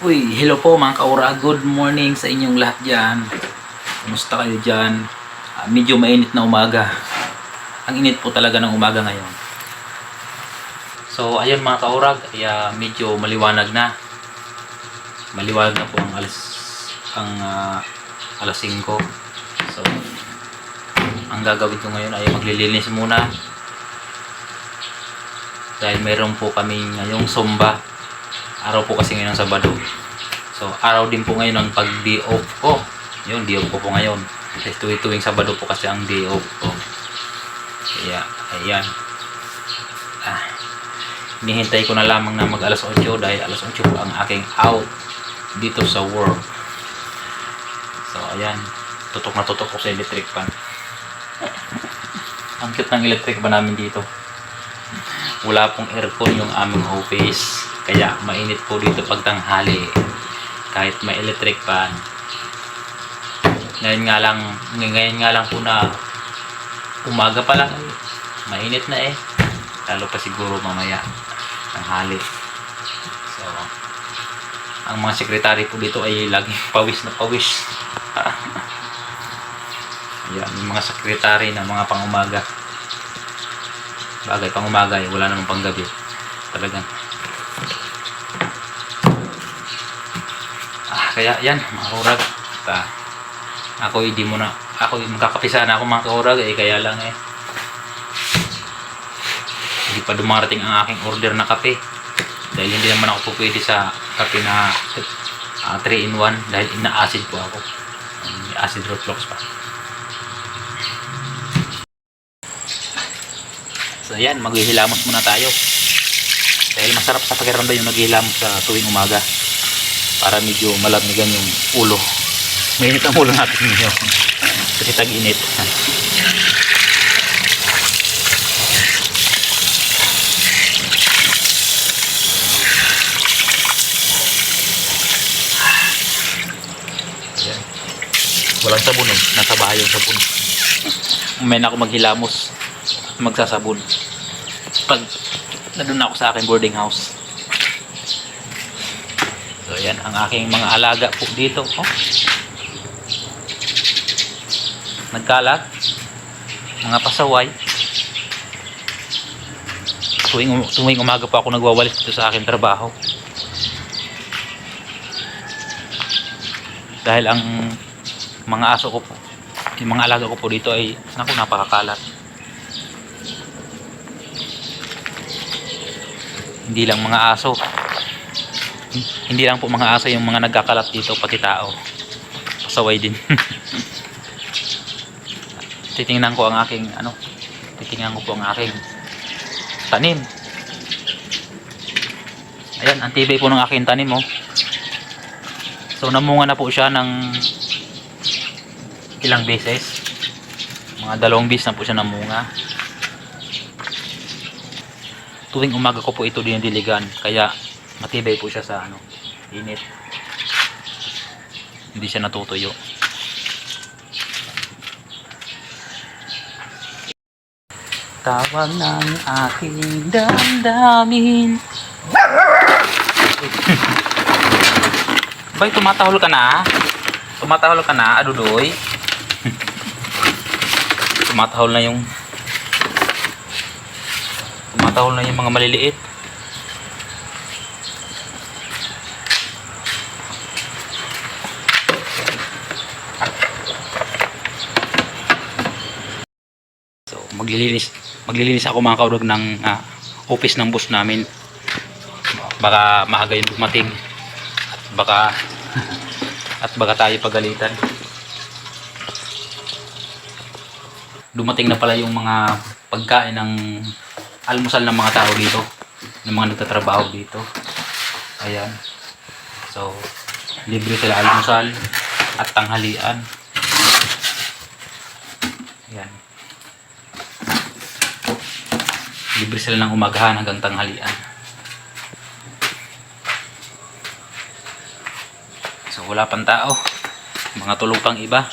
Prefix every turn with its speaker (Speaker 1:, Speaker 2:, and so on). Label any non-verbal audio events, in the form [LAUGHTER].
Speaker 1: Uy, hello po mga kaura. Good morning sa inyong lahat dyan. Kumusta kayo dyan? Ah, medyo mainit na umaga. Ang init po talaga ng umaga ngayon. So, ayun mga kaurag, kaya medyo maliwanag na. Maliwanag na po ang alas ang ah, alas 5. So, ang gagawin ko ngayon ay maglilinis muna. Dahil meron po kami ngayong sumba. Araw po kasi ngayon ng Sabado. So, araw din po ngayon ang pag-day off ko. Yun, day off ko po ngayon. Kasi tuwi-tuwing Sabado po kasi ang day off ko. Kaya, ayan. Ah, hinihintay ko na lamang na mag alas 8 dahil alas 8 po ang aking out dito sa work. So, ayan. Tutok na tutok ko sa electric fan. [LAUGHS] Ang cute ng electric fan namin dito. Wala pong aircon yung aming office. Kaya mainit po dito pag tanghali. Kahit may electric fan. Ngayon nga lang, ngayon nga lang po na umaga pa lang. Mainit na eh. Lalo pa siguro mamaya tanghali. So, ang mga sekretary po dito ay laging [LAUGHS] pawis na pawis. [LAUGHS] Ayan, yung mga sekretary na mga pangumaga. Bagay, pangumaga eh, wala namang panggabi. Talagang. Ah, kaya yan, mga kaurag. Ta, ako hindi mo na, ako magkakapisa na ako mga kaurag eh, kaya lang eh. Hindi pa dumarating ang aking order na kape. Dahil hindi naman ako po pwede sa kape na 3 in 1 dahil ina-acid po ako. May acid reflux pa. So ayan, maghihilamos muna tayo. Dahil masarap sa pakiramdam yung naghihilamos sa tuwing umaga. Para medyo malamigan yung ulo. Mainit ang ulo natin ngayon. Kasi tag-init. Walang sabon eh. Nasa bahay yung sabon. Na ako maghilamos magsasabon. Pag nandun ako sa aking boarding house. So yan ang aking mga alaga po dito. Oh. nagkalat. Mga pasaway. Tuwing, um- tuwing umaga pa ako nagwawalis dito sa aking trabaho. Dahil ang mga aso ko po yung mga alaga ko po dito ay naku napakakalat hindi lang mga aso. Hindi lang po mga aso yung mga nagkakalat dito pati tao. Pasaway din. [LAUGHS] Titingnan ko ang aking ano titingnan ko po ang aking tanim. Ayan ang tibay po ng aking tanim oh. So namunga na po siya ng ilang beses. Mga dalawang beses na po siya namunga tuwing umaga ko po ito dinidiligan kaya matibay po siya sa ano init hindi siya natutuyo tawag ng aking damdamin Bay, tumatahol ka na? Tumatahol ka na, adudoy? [LAUGHS] tumatahol na yung tumatahol na yung mga maliliit. So maglilinis maglilinis ako mga kaurog ng ah, office ng boss namin. Baka maaga yung dumating. At baka [LAUGHS] at baka tayo pagalitan. Dumating na pala yung mga pagkain ng almusal ng mga tao dito ng mga nagtatrabaho dito. Ayan. So libre sila almusal at tanghalian. Ayan. Libre sila ng umagahan hanggang tanghalian. So wala pang tao. Mga tulog pang iba